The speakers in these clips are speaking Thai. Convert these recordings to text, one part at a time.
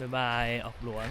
บ๊ายบายออกหลวง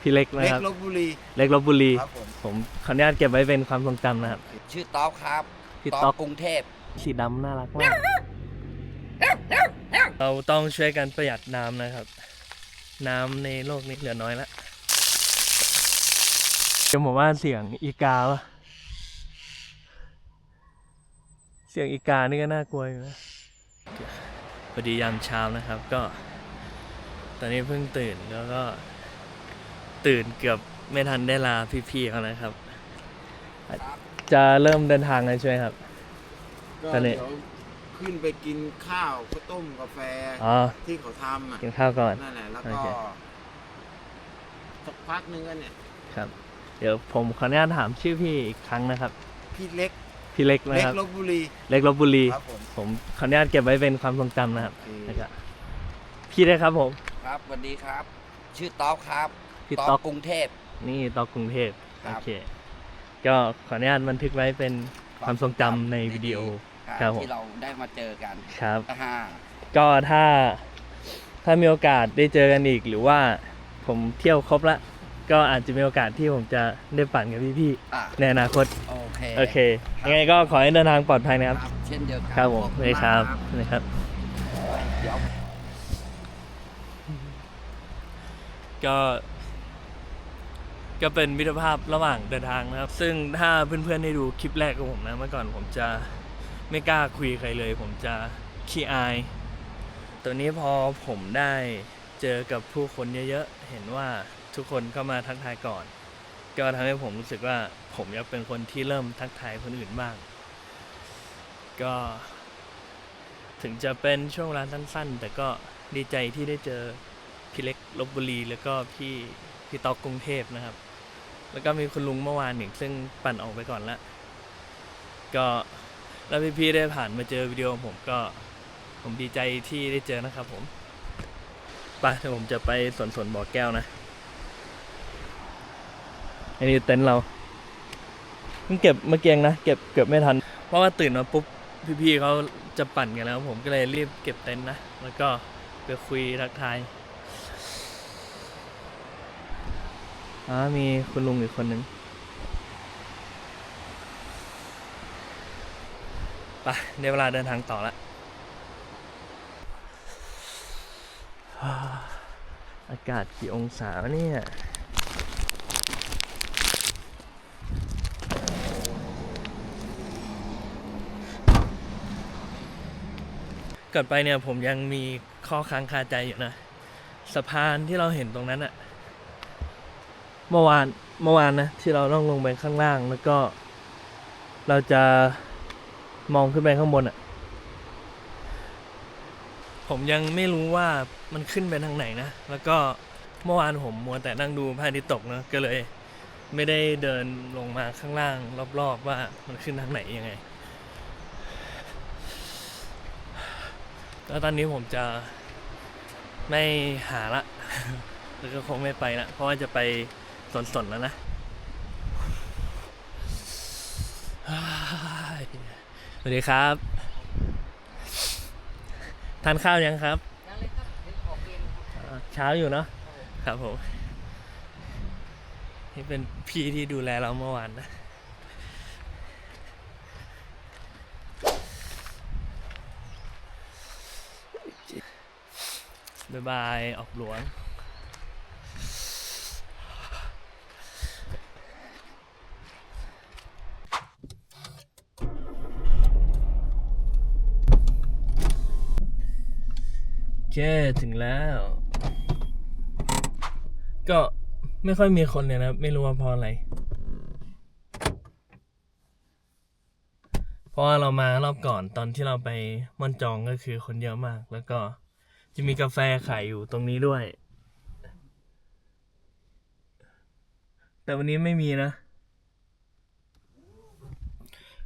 พี่เล็กนะเล็กครับ ลบบุรีเล็กลบบุรี ครับผมผมขออนุญาตเก็บไว้เป็นความทรงจำนะครับ ชื่อต๊อกครับพี่ต๊อก กรุงเทพสีดำน่ารักมาก เราต้องช่วยกันประหยัดน้ำนะครับ น้ำในโลกนี้เหลือน้อยแล้วจะบอกว่าเสียงอีกาวะเสียงอีกานี่ก็น่ากลัวอยู่นะพอดียามเช้านะครับ ก็ ตอนนี้เพิ่งตื่นแล้วก็ตื่นเกือบไม่ทันได้ลาพี่ๆเขานะครับ จะเริ่มเดินทางกันใช่ไหมครับ ก็ตอนนี้ เดี๋ยวขึ้นไปกินข้าวข้าวต้มกาแฟอ๋อ ที่เขาทำอะกินข้าวก่อน นั่นแหละแล้วโอก็เค สักพักหนึงก็เนี่ย ครับ เดี๋ยวผมขออนุญาตถามชื่อพี่อีกครั้งนะครับ พี่เล็กพี่เล็กนะเล็กครับ ลบบุรีเล็กลบบุรี ครับผมผมขออนุญาตเก็บไว้เป็นความทรงจำนะครับโอเคนะครับพี่ได้ครับผม ครับสวัสดีครับ ชื่อต๊อกครับพี่ต๊อกกรุงเทพ นี่ตอกกรุงเทพครัโอบ เค ก็ขออนุญาตบันทึกไว้เป็นความทรงจำในวิดีโอครับผม ที่เราได้มาเจอกันครับ อ่าก็ถ้าถ้ามีโอกาสได้เจอกันอีก หรือว่าผมเที่ยวครบละ ก็อาจจะมีโอกาสที่ผมจะได้ปั่นกับพี่อะๆในอนาคต โอเคโอเค ยังไงก็ขอให้เดินทางปลอดภัยนะครับ ครับ เช่นเดียวกันครับผมขอณเลยครับมากเลยครับ เดี๋ยว ก็ ก็เป็นมิตรภาพระหว่างเดินทางนะครับ ซึ่งถ้าเพื่อนๆได้ดูคลิปแรกของผมนะเมื่อก่อนผมจะไม่กล้าคุยใครเลย ผมจะขี้อายตัวนี้พอผมได้เจอกับผู้คนเยอะๆ เห็นว่าทุกคนก็มาทักทายก่อน ก็ทำให้ผมรู้สึกว่าผมอยากเป็นคนที่เริ่มทักทายคนอื่นบ้าง ก็ ถึงจะเป็นช่วงเวลาสั้นๆ แต่ก็ดีใจที่ได้เจอ พี่เล็กลบบุรี แล้วก็พี่พี่ตอกกรุงเทพนะครับ แล้วก็มีคุณลุงเมื่อวานหนึ่งซึ่งปั่นออกไปก่อนละก็แล้วพี่ๆได้ผ่านมาเจอวิดีโอผมก็ผมดีใจที่ได้เจอนะครับผมไปเดี๋ยวผมจะไปสวนสวนบ่อแก้วนะอันนี้เต็นท์เราเพิ่งเก็บเมื่อกี้เองนะ เก็บเก็บไม่ทัน เพราะว่าตื่นมาปุ๊บพี่ๆเขาจะปั่นกันแล้ว ผมก็เลยรีบเก็บเต็นท์นะ แล้วก็ไปคุยทักทาย อ๋อมีคุณลุงอีกคนนึงไปได้เวลาเดินทางต่อละอากาศกี่องศาวะเนี่ยก่อนไปเนี่ยผมยังมีข้อค้างคาใจอยู่นะ สะพานที่เราเห็นตรงนั้นอะ เมื่อวานเมื่อวานนะที่เราต้องลงไปข้างล่างแล้วก็ เราจะมองขึ้นไปข้างบนอะ่ะ ผมยังไม่รู้ว่ามันขึ้นไปทางไหนนะ แล้วก็เมื่อวานผมมัวแต่นั่งดูพระอาทิตย์ตกนะก็เลย ไม่ได้เดินลงมาข้างล่าง รอบๆว่ามันขึ้นทางไหนยังไงแล้วตอนนี้ผมจะไม่หาละ แล้วก็คงไม่ไปละเพราะว่าจะไป สนๆแล้วนะสวัสดีครับ ทานข้าวยังครับยังเลยครับเดี๋ยวออกเวรครับอ่าเช้าอยู่เนาะครับผม นี่เป็นพี่ที่ดูแลเราเมื่อวานนะบ๊ายบาย ออกหลวง โอเค ถึงแล้ว ก็ไม่ค่อยมีคนเลยนะ ไม่รู้ว่าเพราะอะไร เพราะว่าเรามารอบก่อนตอนที่เราไปม่อนจองก็คือคนเยอะมาก แล้วก็จะมีกาแฟขายอยู่ตรงนี้ด้วย แต่วันนี้ไม่มีนะ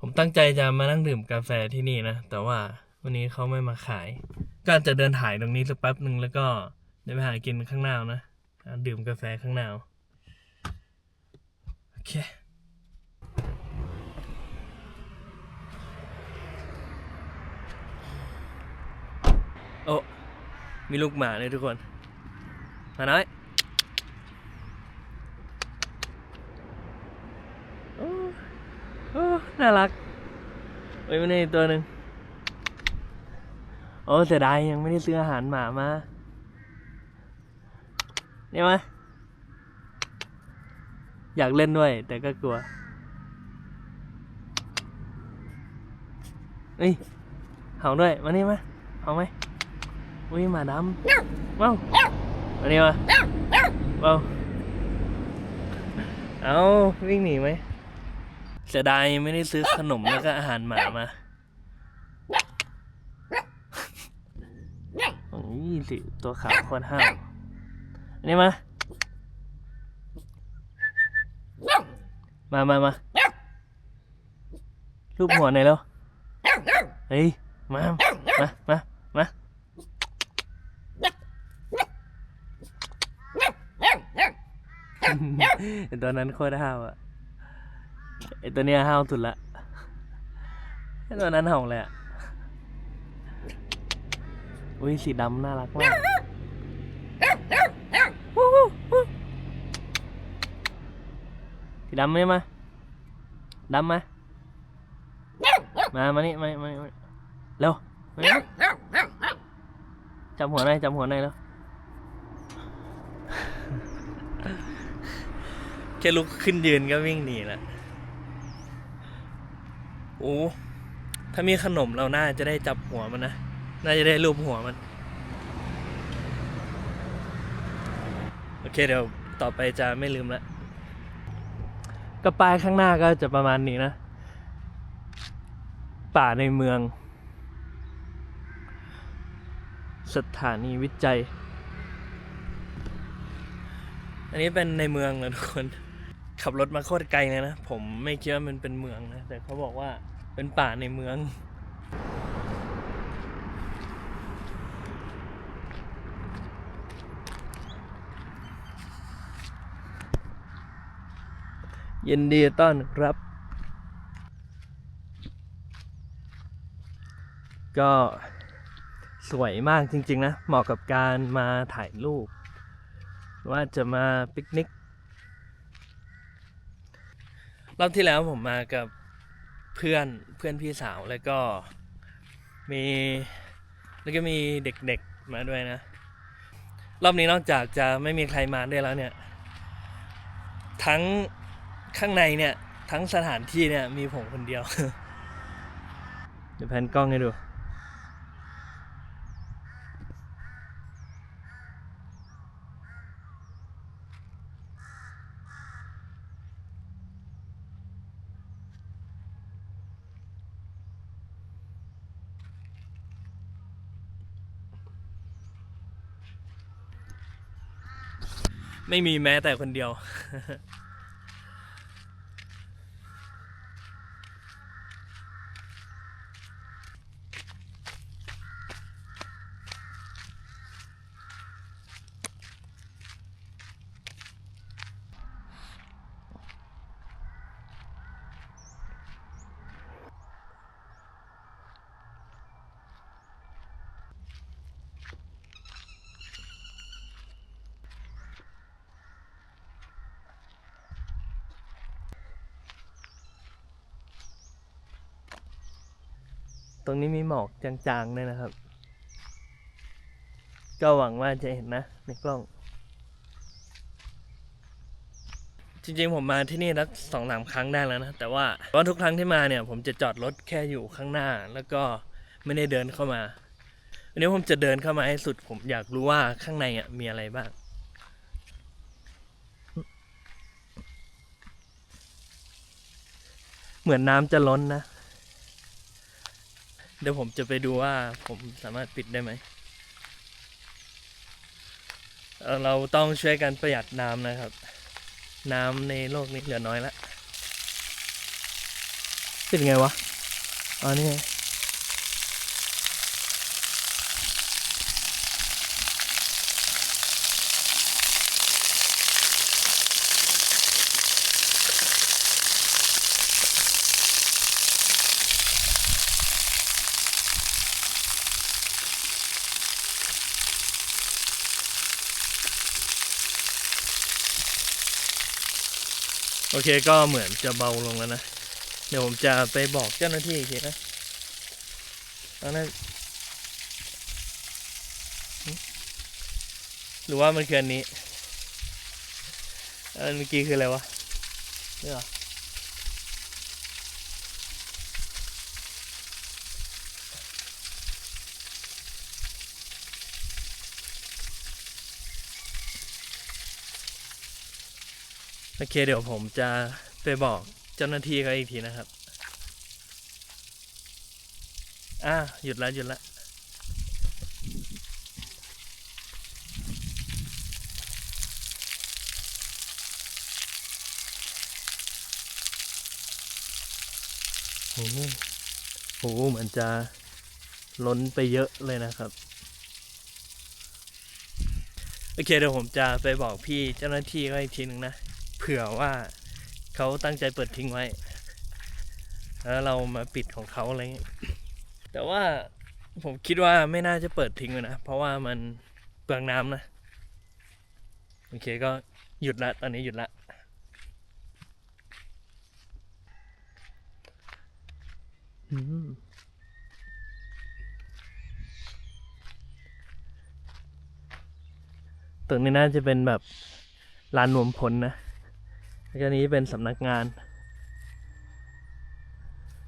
ผมตั้งใจจะมานั่งดื่มกาแฟที่นี่นะ แต่ว่าวันนี้เขาไม่มาขาย ก็จะเดินถ่ายตรงนี้สักแป๊บหนึ่งแล้วก็เดี๋ยวไปหากินข้างหน้านะดื่มกาแฟข้างหน้าโอเคโอ้มีลูกหมาเลยทุกคนมาน้อยโอ้โอ้น่ารักเอ้ยมันนี่ตัวหนึ่ง โอ้เสียดายยังไม่ได้ซื้ออาหารหมามาเนี่ยมาอยากเล่นด้วย แต่ก็กลัวเฮ้ยเห่าด้วยมานี่มาเอาไหมอุ้ยหมาดำว้าวมานี่มาว้าวเอาวิ่งหนีไหมเสียดายไม่ได้ซื้อขนมแล้วก็อาหารหมามาโอ้ ยสิตัวขาวคตรห้าวอันนี้มามามามารูปหัวหน่อยแล้วเฮ้ย มา มา มา มาไอตัวนั้นโคตรห้าวอะไอตัวเนี้ยห้าวสุดละไอตัวนั้นเห่าเลยอะ อุ้ยสีดำน่ารักมากสีดำไหมมาดำไหมมามานี่มามาเร็วจับหัวหน่อยจับหัวหน่อยแล้วแค่ลุกขึ้นยืนก็วิ่งหนีล้วโอ้ถ้ามีขนมเราน่าจะได้จับหัวมันนะ น่าจะได้รูปหัวมัน โอเคเดี๋ยวต่อไปจะไม่ลืมละก็ป้ายข้างหน้าก็จะประมาณนี้นะ ป่าในเมือง สถานีวิจัย อันนี้เป็นในเมืองนะทุกคน ขับรถมาโคตรไกลเลยนะ ผมไม่คิดว่ามันเป็นเมืองนะ แต่เขาบอกว่าเป็นป่าในเมือง ยินดีต้อนรับ ก็สวยมากจริง ๆ นะ เหมาะกับการมาถ่ายรูป ว่าจะมาปิกนิก รอบที่แล้วผมมากับเพื่อนเพื่อนพี่สาวแล้วก็มีแล้วก็มีเด็กๆมาด้วยนะ รอบนี้นอกจากจะไม่มีใครมาได้แล้วเนี่ย ทั้ง ข้างในเนี่ย ทั้งสถานที่เนี่ยมีผมคนเดียว เดี๋ยวแพนกล้องให้ดู ไม่มีแม้แต่คนเดียว ตรงนี้มีหมอกจางๆด้วยนะครับ ก็หวังว่าจะเห็นนะในกล้อง จริงๆผมมาที่นี่นักสองสามครั้งได้แล้วนะ แต่ว่าว่าทุกครั้งที่มาเนี่ย ผมจะจอดรถแค่อยู่ข้างหน้า แล้วก็ไม่ได้เดินเข้ามาวันนี้ผมจะเดินเข้ามาให้สุด ผมอยากรู้ว่าข้างในอะมีอะไรบ้างเหมือนน้ำจะล้นนะ เดี๋ยวผมจะไปดูว่าผมสามารถปิดได้ไหม เราต้องช่วยกันประหยัดน้ำนะครับ น้ำในโลกนี้เหลือน้อยละปิดไงวะ อ๋อนี่ไง โอเคก็เหมือนจะเบาลงแล้วนะ เดี๋ยวผมจะไปบอกเจ้าหน้าที่อีกทีนะตอนนั้นหรือว่ามันคืออันนี้อันเมื่อกี้คืออะไรวะนี่ย โอเคเดี๋ยวผมจะไปบอกเจ้าหน้าที่เขาอีกทีนะครับ อ่าหยุดแล้วหยุดแล้วโอ้โหโหเหมือนจะล้นไปเยอะเลยนะครับ โอเคเดี๋ยวผมจะไปบอกพี่เจ้าหน้าที่เขาอีกทีหนึ่งนะ ผื่อว่าเขาตั้งใจเปิดทิ้งไว้ แล้วเรามาปิดของเขาอะไรเงี้ยแต่ว่าผมคิดว่าไม่น่าจะเปิดทิ้งไว้นะ เพราะว่ามันเปลืองน้ำนะ โอเคก็หยุดละ ตอนนี้หยุดละอืมตรงนี้น่าจะเป็นแบบลานรวมพลนะ แล้วก็นี้เป็นสำนักงาน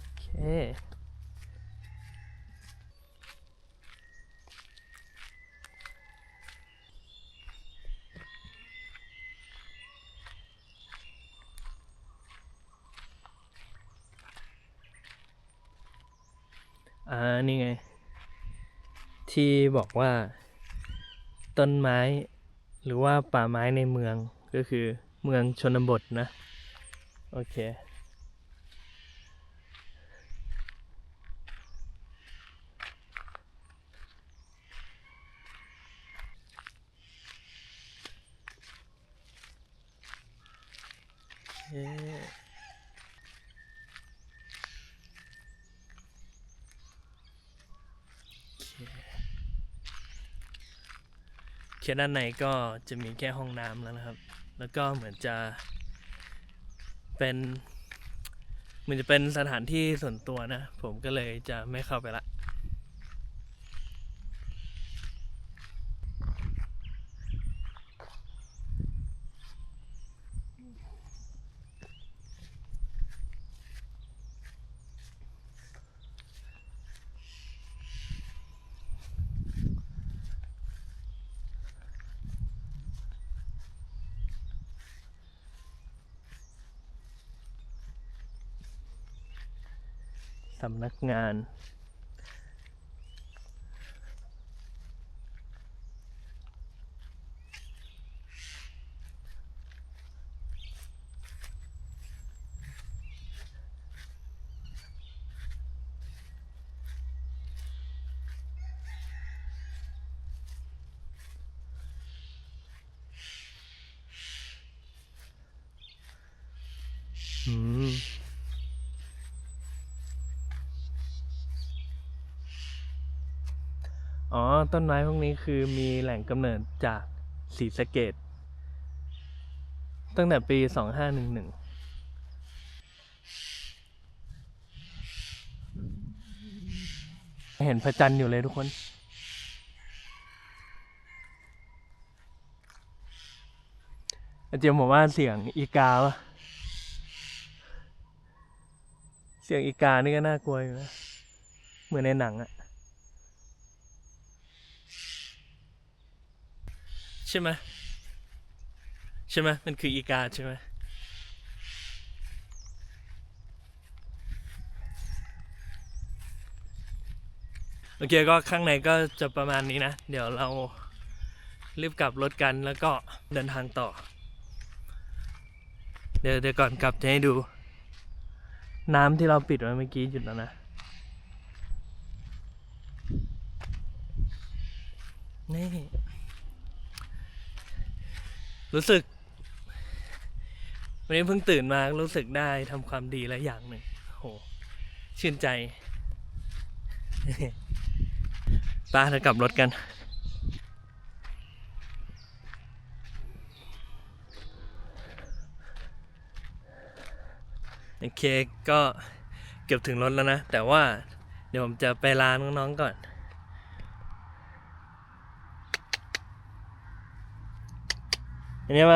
โอเค อ่า นี่ไง ที่บอกว่า ต้นไม้ หรือว่าป่าไม้ในเมืองก็คือ เมืองชนบทนะ โอเคโอเคโอเคด้านในก็จะมีแค่ห้องน้ำแล้วนะครับ แล้วก็เหมือนจะเป็นเหมือนจะเป็นสถานที่ส่วนตัวนะ ผมก็เลยจะไม่เข้าไปละ สำนักงาน อืม อ๋อ ต้นไม้พวกนี้คือมีแหล่งกำเนิดจากศรีสะเกดตั้งแต่ปีสองห้าหนึ่งหนึ่งเห็นพระจันทร์อยู่เลยทุกคน อาเจียมบอกว่าเสียงอีกาวะเสียงอีกานี่ก็น่ากลัวอยู่นะ เหมือนในหนังอะ ช่ไหมใช่ไหมมันคืออีกาใช่ไหมโอเคก็ข้างในก็จะประมาณนี้นะ เดี๋ยวเรารีบกลับรถกันแล้วก็เดินทางต่อ เดี๋ยวเดี๋ยวก่อนกลับจะให้ดู น้ำที่เราปิดไว้เมื่อกี้หยุดแล้วนะนี่ รู้สึก วันนี้เพิ่งตื่นมารู้สึกได้ทำความดีแล้วอย่างหนึ่งโหชื่นใจป้าจะกลับรถกัน โอเคก็เกือบถึงรถแล้วนะ แต่ว่าเดี๋ยวผมจะไปลาน้องๆก่อน อันนี้ม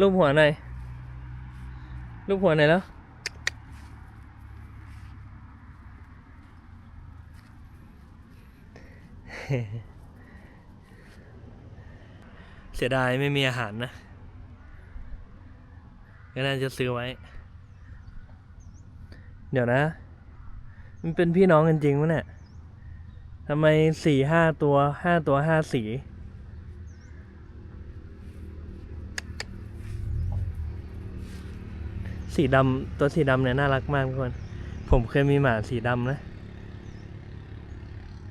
รูปหัวหน่อยรูปหัวหน่อยแล้วเสียดายไม่มีอาหารนะ ก็น่าจะซื้อไว้ เดี๋ยวนะ มันเป็นพี่น้องกันจริงวะเนี่ยทำไมสี่ห้าตัวห้าตัวห้าสี สีดำตัวสีดำเนี่ยน่ารักมากทุกคน ผมเคยมีหมาสีดำนะ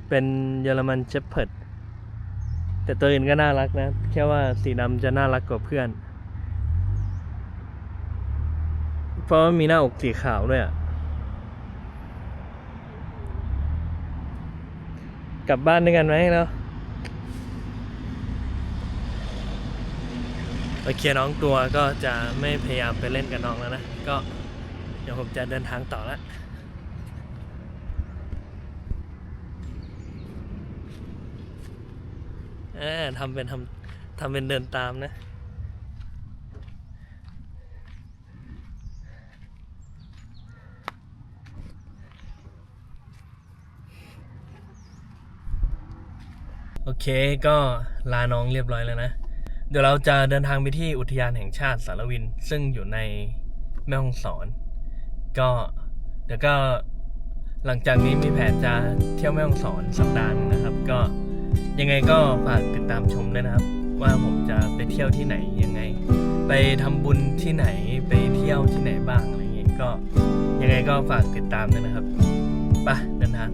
เป็นเยอรมันเชพเพิร์ดแต่ตัวอื่นก็น่ารักนะ แค่ว่าสีดำจะน่ารักกว่าเพื่อน เพราะว่ามีหน้าอกสีขาวด้วยอะกลับบ้านด้วยกันไหมแล้วโอเคน้องตัวก็จะไม่พยายามไปเล่นกับน้องแล้วนะ ก็เดี๋ยวผมจะเดินทางต่อละเออทำเป็นทำทำเป็นเดินตามนะโอเคก็ลาน้องเรียบร้อยแล้วนะ เดี๋ยวเราจะเดินทางไปที่อุทยานแห่งชาติสารวิน ซึ่งอยู่ใน แม่ฮ่องสอน ก็เดี๋ยวก็หลังจากนี้มีแผนจะเที่ยวแม่ฮ่องสอนสัปดาห์นึงนะครับ ก็ยังไงก็ฝากติดตามชมด้วยนะครับ ว่าผมจะไปเที่ยวที่ไหนยังไง ไปทำบุญที่ไหนไปเที่ยวที่ไหนบ้างอะไรเงี้ยก็ยังไงก็ฝากติดตามด้วยนะครับไปเดินทาง